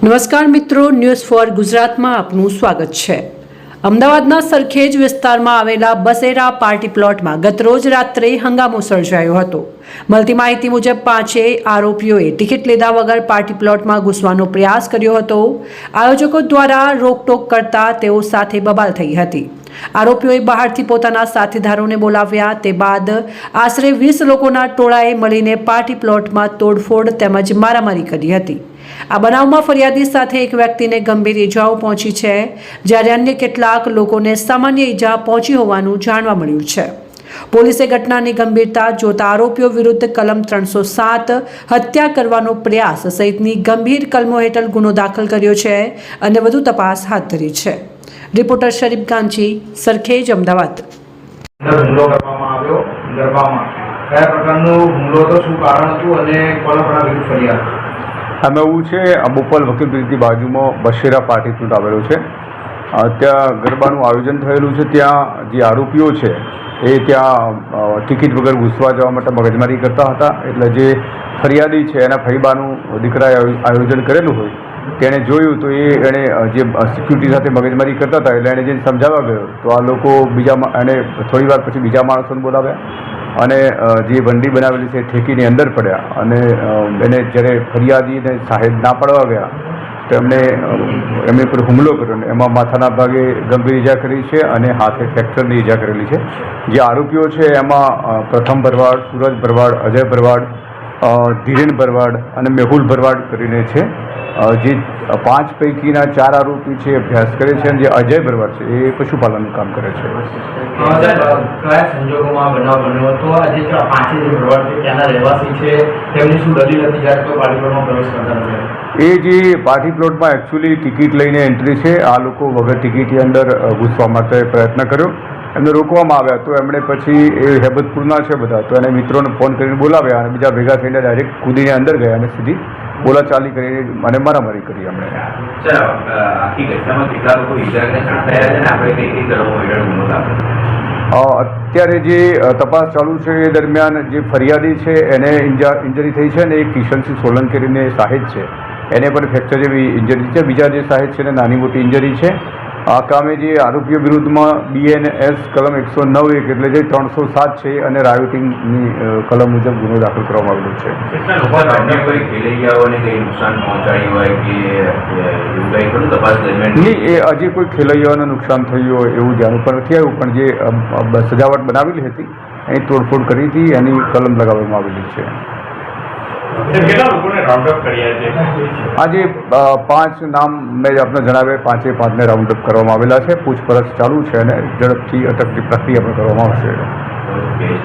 નમસ્કાર મિત્રો, news for ગુજરાતમાં આપનું સ્વાગત છે. અમદાવાદના સરખેજ વિસ્તારમાં આવેલા બસેરા પાર્ટી પ્લોટમાં ગતરોજ રાત્રે હંગામો સર્જાયો હતો. મળતી માહિતી મુજબ પાંચેય આરોપીઓએ ટિકિટ લીધા વગર પાર્ટી પ્લોટમાં ઘૂસવાનો પ્રયાસ કર્યો હતો. આયોજકો દ્વારા રોકટોક કરતા તેઓ સાથે બબાલ થઈ હતી. આરોપીઓએ બહારથી પોતાના સાથીદારોને બોલાવ્યા. તે બાદ આશરે વીસ લોકોના ટોળાએ મળીને પાર્ટી પ્લોટમાં તોડફોડ તેમજ મારામારી કરી હતી. આ બનાવમાં ફરિયાદી સાથે એક વ્યક્તિને ગંભીર ઈજાઓ પહોંચી છે, જ્યારે અન્ય કેટલાક લોકોને સામાન્ય ઈજા પહોંચી હોવાનું જાણવા મળ્યું છે. પોલીસે ઘટનાની ગંભીરતા જોતા આરોપીઓ વિરુદ્ધ કલમ ત્રણસો સાત હત્યા કરવાનો પ્રયાસ સહિતની ગંભીર કલમો હેઠળ ગુનો દાખલ કર્યો છે અને વધુ તપાસ હાથ ધરી છે. રિપોર્ટર શરીફ ગાંચી સરખેજ અમદાવાદ. હુમલો કરવામાં આવ્યો ગરબામાં. કયા પ્રકારનો હુમલો હતો શું કારણ હતું અને કોના કોના વિરુદ્ધ ફરિયાદ આમાં એવું છે બોપલ વકીલ બ્રિજની બાજુમાં બશેરા પાર્ટી પ્લોટ આવેલો છે. ત્યાં ગરબાનું આયોજન થયેલું છે ત્યાં જે આરોપીઓ છે એ ત્યાં ટિકિટ વગર ઘૂસવા જવા માટે મગજમારી કરતા હતા. એટલે જે ફરિયાદી છે એના ફરીબાનું દીકરાએ આયોજન કરેલું હોય તેણે જોયું તો એ એણે જે સિક્યુરિટી સાથે મગજમારી કરતા હતા એટલે એણે જઈને સમજાવવા ગયો તો આ લોકો બીજા એણે થોડી વાર પછી બીજા માણસોને બોલાવ્યા અને જે બંડી બનાવેલી છે ઠેકીની અંદર પડ્યા અને એને જ્યારે ફરિયાદીને સાહેબ ના પાડવા ગયા તો એમણે અ, એમની પર હુમલો કર્યો અને એમાં માથાના ભાગે ગંભીર ઈજા કરી છે અને હાથે ફ્રેક્ચરની ઈજા કરેલી છે. જે આરોપીઓ છે એમાં પ્રથમ ભરવાડ સુરજ ભરવાડ અજય ભરવાડ ધીરેન ભરવાડ અને મેહુલ ભરવાડ કરીને છે. જે પાંચ પૈકીના ચાર આરોપી છે અભ્યાસ કરે છે અને જે અજય ભરવાડ છે એ પશુપાલનનું કામ કરે છે. એ જે પાર્ટી પ્લોટમાં એકચ્યુઅલી ટિકિટ લઈને એન્ટ્રી છે આ લોકો વગર ટિકિટની અંદર ઘૂસવા માટે પ્રયત્ન કર્યો. એમને રોકવામાં આવ્યા. તો એમણે પછી એ હેબતપુરના છે બધા. તો એને મિત્રોને ફોન કરીને બોલાવ્યા અને બીજા ભેગા થઈને ડાયરેક્ટ કૂદીને અંદર ગયા અને સીધી બોલાચાલી કરીને અને મારામારી કરી એમણે. અત્યારે જે તપાસ ચાલુ છે એ દરમિયાન જે ફરિયાદી છે એને ઇન્જરી થઈ છે ને એ કિશનસિંહ સોલંકી કરીને સાહેબ છે. એને પણ ફ્રેક્ચર જેવી ઇન્જરી છે. બીજા જે સાહેબ છે એને નાની મોટી ઇન્જરી છે. આ કામે જે આરોપીઓ વિરુદ્ધમાં બીએનએસ કલમ એકસો નવ એક એટલે જે ત્રણસો સાત છે અને રાયોટિંગની કલમ મુજબ ગુનો દાખલ કરવામાં આવેલો છે. નહીં એ હજી કોઈ ખેલૈયાઓને નુકસાન થયું હોય એવું ધ્યાન ઉપર નથી આવ્યું પણ જે સજાવટ બનાવેલી હતી એની તોડફોડ કરી હતી એની કલમ લગાવવામાં આવેલી છે કેટલા લોકોને રાઉન્ડ અપ કર્યા છે આજે પાંચ નામ મેં આપને જણાવ્યા પાંચે પાંચને રાઉન્ડ અપ કરવામાં આવેલા છે. પૂછપરછ ચાલુ છે અને ઝડપથી અટકની પ્રક્રિયા પણ કરવામાં આવશે.